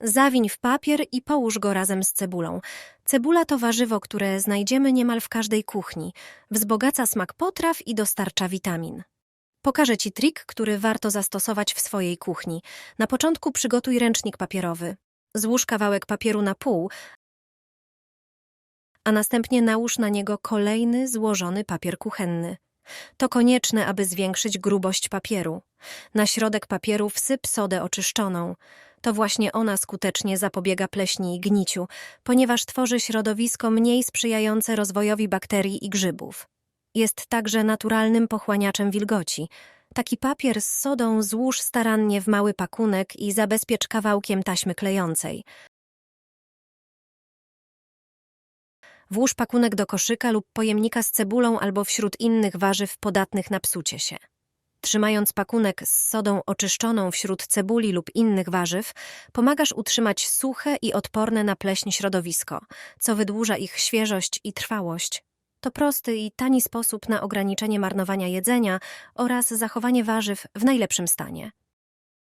Zawiń w papier i połóż go razem z cebulą. Cebula to warzywo, które znajdziemy niemal w każdej kuchni. Wzbogaca smak potraw i dostarcza witamin. Pokażę Ci trik, który warto zastosować w swojej kuchni. Na początku przygotuj ręcznik papierowy. Złóż kawałek papieru na pół, a następnie nałóż na niego kolejny złożony papier kuchenny. To konieczne, aby zwiększyć grubość papieru. Na środek papieru wsyp sodę oczyszczoną. To właśnie ona skutecznie zapobiega pleśni i gniciu, ponieważ tworzy środowisko mniej sprzyjające rozwojowi bakterii i grzybów. Jest także naturalnym pochłaniaczem wilgoci. Taki papier z sodą złóż starannie w mały pakunek i zabezpiecz kawałkiem taśmy klejącej. Włóż pakunek do koszyka lub pojemnika z cebulą albo wśród innych warzyw podatnych na psucie się. Trzymając pakunek z sodą oczyszczoną wśród cebuli lub innych warzyw, pomagasz utrzymać suche i odporne na pleśń środowisko, co wydłuża ich świeżość i trwałość. To prosty i tani sposób na ograniczenie marnowania jedzenia oraz zachowanie warzyw w najlepszym stanie.